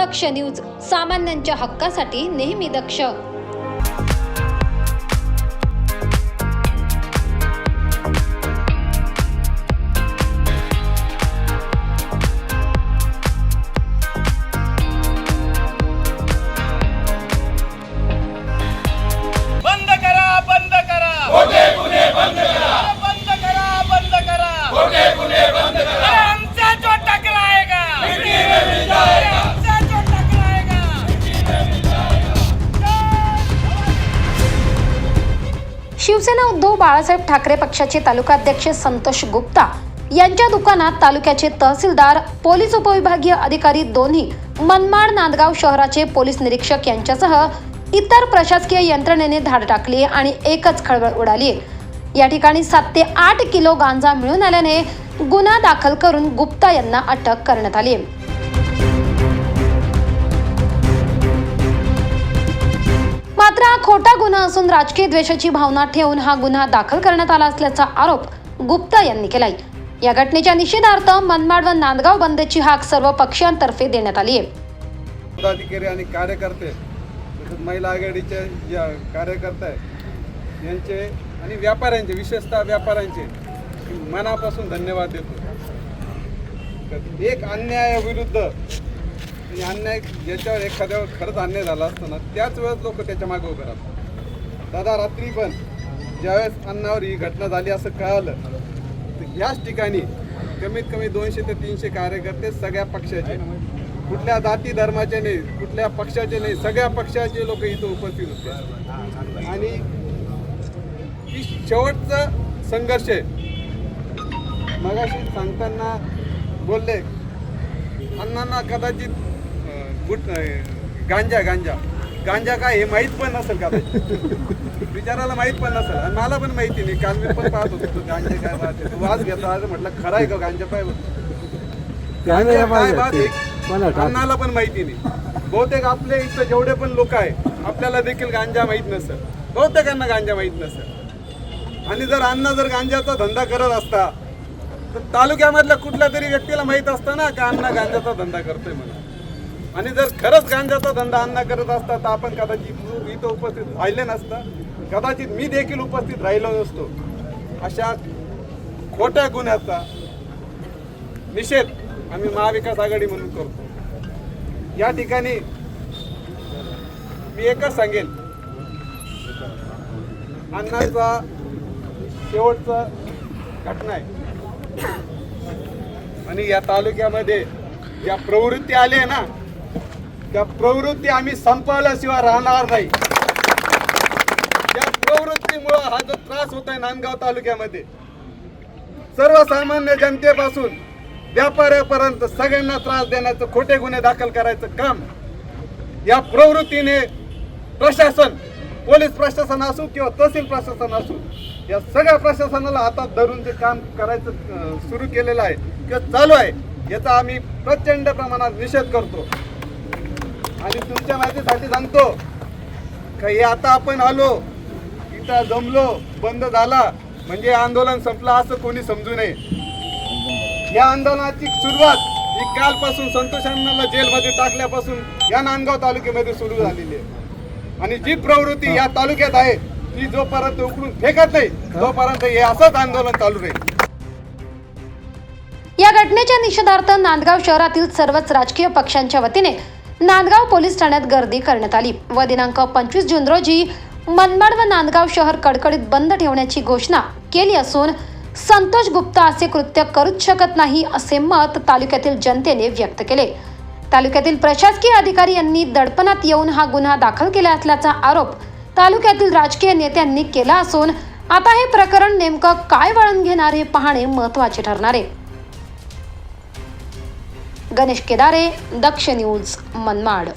दक्ष news सामान्यांच्या हक्कासाठी नेहमी दक्ष. बंद करा बंद करा. खोटे गुन्हे बंद करा? बंद करा बंद करा. खोटे गुन्हे बंद करा शिवसेना उद्धव बाळासाहेब ठाकरे पक्षाचे तालुकाध्यक्ष संतोष गुप्ता यांच्या दुकानात तालुक्याचे तहसीलदार पोलीस उपविभागीय अधिकारी दोन्ही मनमाड नांदगाव शहराचे पोलीस निरीक्षक यांच्यासह इतर प्रशासकीय यंत्रणेने धाड टाकली आणि एकच खळबळ उडाली. या ठिकाणी सात ते आठ किलो गांजा मिळून आल्याने गुन्हा दाखल करून गुप्ता यांना अटक करण्यात आली. मोठा गुन्हा असून राजकीय द्वेषाची भावना ठेवून हा गुन्हा दाखल करण्यात आला असल्याचा आरोप गुप्ता यांनी केलाय. या घटनेच्या निषेधार्थ मनमाड व नांदगाव बंदची हाक सर्व पक्षांतर्फे देण्यात आली आहे. पदाधिकारी आणि कार्यकर्ते महिला आघाडीचे ज्या कार्यकर्ते आहेत यांचे आणि व्यापाऱ्यांचे विशेषतः व्यापाऱ्यांचे मनापासून धन्यवाद देतो. एक अन्यायाविरुद्ध आणि अन्याय ज्याच्यावर एखाद्यावर खरंच अन्याय झाला असताना त्याच वेळेस लोक त्याच्यामागे उभे राहतात. दादा रात्री पण ज्यावेळेस अन्नावर ही घटना झाली असं कळालं तर ह्याच ठिकाणी कमीत कमी दोनशे ते तीनशे कार्यकर्ते सगळ्या पक्षाचे कुठल्या जाती धर्माचे नाही कुठल्या पक्षाचे नाही सगळ्या पक्षाचे लोक इथं उपस्थित होते. आणि ही शेवटचा संघर्ष आहे. मगाशी सांगताना बोलले अण्णांना कदाचित गुट गांजा गांजा. गांजा काय हे माहीत पण नसेल कदाचित विचारायला माहीत पण नसेल. आणि मला पण माहिती नाही. काल मी पण पाहत होतो तू गांजे काय राहते तू वाज घेता आज म्हटलं खरं आहे का गांजा? पाय गांजा काय अण्णाला पण माहिती नाही. बहुतेक आपले इथं जेवढे पण लोक आहे आपल्याला देखील गांजा माहीत नसेल. बहुतेकांना गांजा माहीत नसेल. आणि जर अण्णा जर गांजाचा धंदा करत असता तर तालुक्यामधल्या कुठल्या तरी व्यक्तीला माहीत असतं ना का अण्णा गांजाचा धंदा करतोय म्हणून. आणि जर खरंच गांजाचा धंदा अण्णा करत असता तर आपण कदाचित इथं उपस्थित राहिले नसतं. कदाचित मी देखील उपस्थित राहिलो नसतो. अशा खोट्या गुन्ह्याचा निषेध आम्ही महाविकास आघाडी म्हणून करतो. या ठिकाणी मी एकच सांगेन. अण्णाचा शेवटचा घटना आहे. आणि या तालुक्यामध्ये ज्या प्रवृत्ती आली आहे ना त्या प्रवृत्ती आम्ही संपवल्याशिवाय राहणार नाही. या प्रवृत्तीमुळं हा जो त्रास होत आहे नांदगाव तालुक्यामध्ये सर्वसामान्य जनतेपासून व्यापाऱ्यापर्यंत सगळ्यांना त्रास देण्याचं खोटे गुन्हे दाखल करायचं काम या प्रवृत्तीने प्रशासन पोलीस प्रशासन असो किंवा तहसील प्रशासन असो या सगळ्या प्रशासनाला हातात धरून जे काम करायचं सुरू केलेलं आहे किंवा चालू आहे याचा आम्ही प्रचंड प्रमाणात निषेध करतो. आणि तुमच्या माहितीसाठी सांगतो का आता आपण आलो इथं जमलो बंद झाला म्हणजे आंदोलन संपलं असं कोणी समजू नये. या आंदोलनाची सुरुवात ही कालपासून संतोष अण्णाला जेलमध्ये टाकल्यापासून या नांदगाव तालुक्यामध्ये सुरू झालेली आहे. आणि जी प्रवृत्ती या तालुक्यात आहे ती जोपर्यंत उकडून फेकत नाही तोपर्यंत हे असंच आंदोलन चालू राहील. या घटनेच्या निषेधार्थ नांदगाव शहरातील सर्वच राजकीय पक्षांच्या वतीने नांदगाव पोलीस ठाण्यात गर्दी करण्यात आली. व दिनांक पंचवीस जून रोजी मनमाड व नांदगाव शहर कडकडीत बंद ठेवण्याची घोषणा केली असून संतोष गुप्ता असे कृत्य करूच शकत नाही असे मत तालुक्यातील जनतेने व्यक्त केले. तालुक्यातील प्रशासकीय अधिकारी यांनी दडपणात येऊन हा गुन्हा दाखल केला असल्याचा आरोप तालुक्यातील राजकीय नेत्यांनी केला असून आता हे प्रकरण नेमकं काय वळण घेणार हे पाहणे महत्त्वाचे ठरणार आहे. गणेश केदारे दक्ष न्यूज मनमाड.